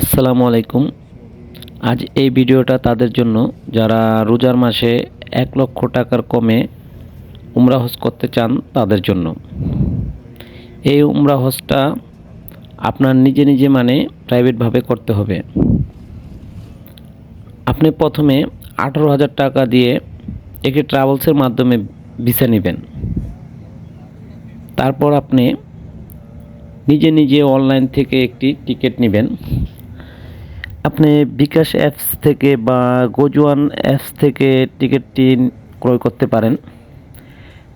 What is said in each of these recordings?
আসসালামু আলাইকুম। আজ এই ভিডিওটা তাদের জন্য যারা রোজার মাসে এক লক্ষ টাকার কমে উমরা হজ করতে চান তাদের জন্য। এই উমরা হজটা আপনার নিজে নিজে মানে প্রাইভেটভাবে করতে হবে। আপনি প্রথমে আঠারো হাজার টাকা দিয়ে একটি ট্রাভেলসের মাধ্যমে ভিসা নেবেন। তারপর আপনি নিজে নিজে অনলাইন থেকে একটি টিকিট নেবেন। আপনি বিকাশ অ্যাপস থেকে বা গোজওয়ান অ্যাপস থেকে টিকিটটি ক্রয় করতে পারেন।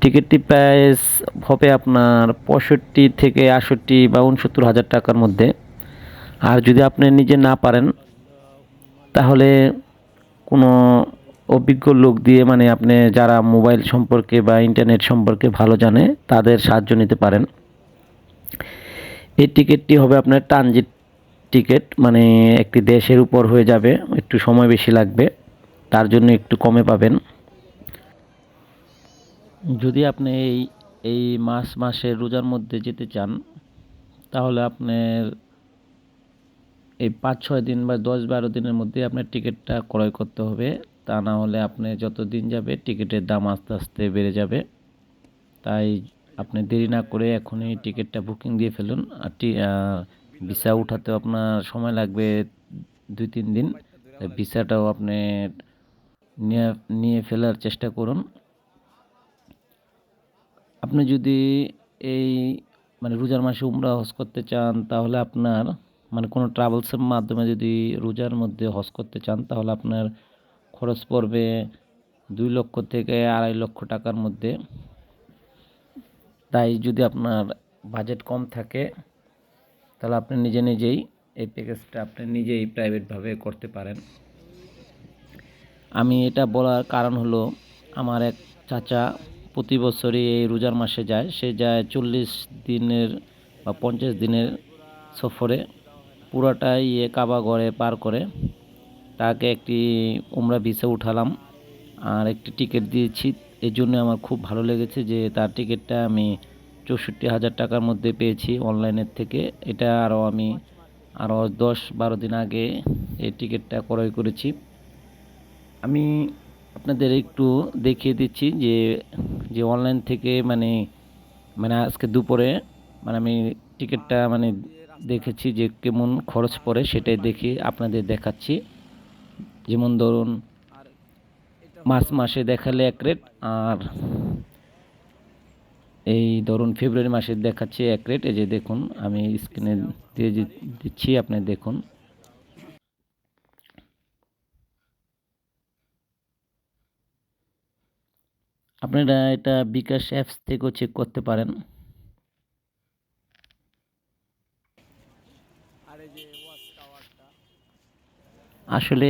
টিকিটটি প্রাইস হবে আপনার পঁয়ষট্টি থেকে আষট্টি বা উনসত্তর হাজার টাকার মধ্যে। আর যদি আপনি নিজে না পারেন, তাহলে কোনো অভিজ্ঞ লোক দিয়ে মানে আপনি যারা মোবাইল সম্পর্কে বা ইন্টারনেট সম্পর্কে ভালো জানে, তাদের সাহায্য নিতে পারেন। এই টিকিটটি হবে আপনার ট্রানজিট টিকিট মানে একটি দেশের উপর হয়ে যাবে, একটু সময় বেশি লাগবে, তার জন্য একটু কমে পাবেন। যদি আপনি এই এই মাস মাসের রোজার মধ্যে যেতে চান, তাহলে আপনার এই পাঁচ ছয় দিন বা দশ বারো দিনের মধ্যে আপনার টিকিটটা ক্রয় করতে হবে। তা না হলে আপনি যত দিন যাবে টিকিটের দাম আস্তে আস্তে বেড়ে যাবে। তাই আপনি দেরি না করে এখনই টিকিটটা বুকিং দিয়ে ফেলুন। আর ভিসা উঠাতেও আপনার সময় লাগবে দুই, তিন দিন। ভিসাটাও আপনি নিয়ে নিয়ে ফেলার চেষ্টা করুন। আপনি যদি এই মানে রোজার মাসে উমরা হজ করতে চান, তাহলে আপনার মানে কোনো ট্রাভেলসের মাধ্যমে যদি রোজার মধ্যে হজ করতে চান, তাহলে আপনার খরচ পড়বে দুই লক্ষ থেকে আড়াই লক্ষ টাকার মধ্যে। তাই যদি আপনার বাজেট কম থাকে তাহলে আপনি নিজে নিজেই এই প্যাকেজটা আপনি নিজেই প্রাইভেটভাবে করতে পারেন। আমি এটা বলার কারণ হলো, আমার এক চাচা প্রতি বছরই এই রোজার মাসে যায়। সে যায় চল্লিশ দিনের বা পঞ্চাশ দিনের সফরে। পুরাটাই ইয়ে কাবা ঘরে পার করে। তাকে একটি উমরা ভিসা উঠালাম আর একটি টিকিট দিয়েছি। এর জন্য আমার খুব ভালো লেগেছে যে তার টিকিটটা আমি চৌষট্টি হাজার টাকার মধ্যে পেয়েছি অনলাইনের থেকে। এটা আরও আমি আরও দশ বারো দিন আগে এই টিকিটটা ক্রয় করেছি। আমি আপনাদের একটু দেখিয়ে দিচ্ছি যে যে অনলাইন থেকে মানে মানে আজকে দুপুরে মানে আমি টিকিটটা মানে দেখেছি যে কেমন খরচ পড়ে সেটাই দেখি আপনাদের দেখাচ্ছি। যেমন ধরুন মার্চ মাসে দেখালে এক রেট আর এই ধরুন ফেব্রুয়ারি মাসে দেখাচ্ছে এক রেট এই যে দেখুন, আমি স্ক্রিনে দিয়ে দিচ্ছি, আপনি দেখুন। আপনারা এটা বিকাশ অ্যাপস থেকেও চেক করতে পারেন। আসলে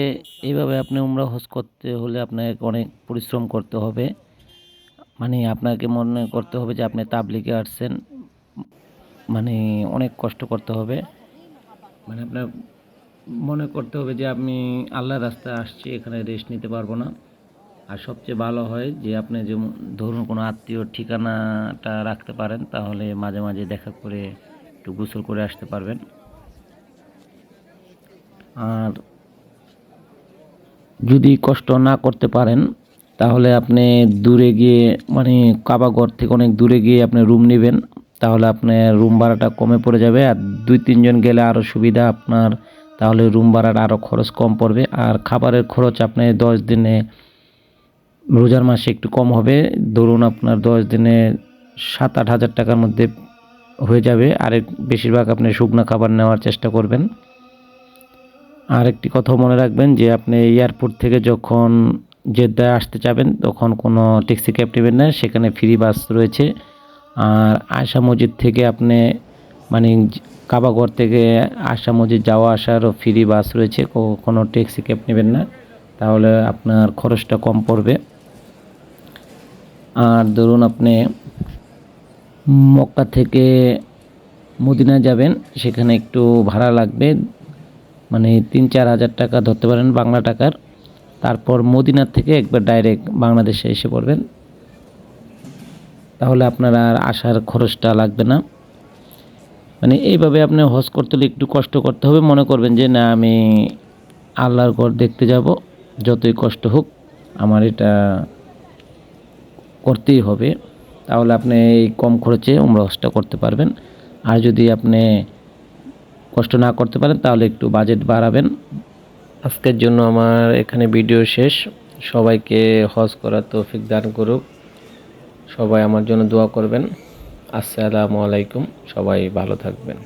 এইভাবে আপনি উমরা হজ করতে হলে আপনাকে অনেক পরিশ্রম করতে হবে। মানে আপনাকে মনে করতে হবে যে আপনি তাবলিগে আসছেন। মানে অনেক কষ্ট করতে হবে। মানে আপনার মনে করতে হবে যে আমি আল্লাহর রাস্তায় আসছি, এখানে রেস্ট নিতে পারব না। আর সবচেয়ে ভালো হয় যে আপনি যে ধরুন কোনো আত্মীয় ঠিকানাটা রাখতে পারেন, তাহলে মাঝে মাঝে দেখা করে একটু গোসল করে আসতে পারবেন। আর যদি কষ্ট না করতে পারেন তাহলে আপনি দূরে গিয়ে মানে কাবাগর থেকে অনেক দূরে গিয়ে আপনি রুম নেবেন। তাহলে আপনার রুম ভাড়াটা কমে পড়ে যাবে আর দুই তিনজন গেলে আরও সুবিধা আপনার। তাহলে রুম ভাড়াটা আরও খরচ কম পড়বে। আর খাবারের খরচ আপনি দশ দিনে, রোজার মাসে একটু কম হবে। ধরুন আপনার দশ দিনে সাত আট হাজার টাকার মধ্যে হয়ে যাবে। আর বেশিরভাগ আপনি শুকনো খাবার নেওয়ার চেষ্টা করবেন। আর একটি কথা মনে রাখবেন যে আপনি এয়ারপোর্ট থেকে যখন জেদ্দায় আসতে চাবেন, তখন কোনো ট্যাক্সি ক্যাব নেবেন না সেখানে ফ্রি বাস রয়েছে। আর আশা মসজিদ থেকে আপনি মানে কাবাগর থেকে আশা মসজিদ যাওয়া আসারও ফ্রি বাস রয়েছে কোনো ট্যাক্সি ক্যাব নেবেন না তাহলে আপনার খরচটা কম পড়বে। আর ধরুন আপনি মক্কা থেকে মদিনা যাবেন, সেখানে একটু ভাড়া লাগবে মানে তিন চার হাজার টাকা ধরতে পারেন বাংলা টাকার। তারপর মদিনার থেকে একবার ডাইরেক্ট বাংলাদেশে এসে পড়বেন। তাহলে আপনার আর আসার খরচটা লাগবে না। মানে এইভাবে আপনি হজ করতে হলে একটু কষ্ট করতে হবে। মনে করবেন যে, না, আমি আল্লাহর ঘর দেখতে যাব। যতই কষ্ট হোক, আমার এটা করতেই হবে। তাহলে আপনি এই কম খরচে উমরা হজটা করতে পারবেন। আর যদি আপনি কষ্ট না করতে পারেন, তাহলে একটু বাজেট বাড়াবেন। আজকের জন্য আমার এখানে ভিডিও শেষ। সবাইকে হজ করার তৌফিক দান করুক। সবাই আমার জন্য দোয়া করবেন। আসসালামু আলাইকুম। সবাই ভালো থাকবেন।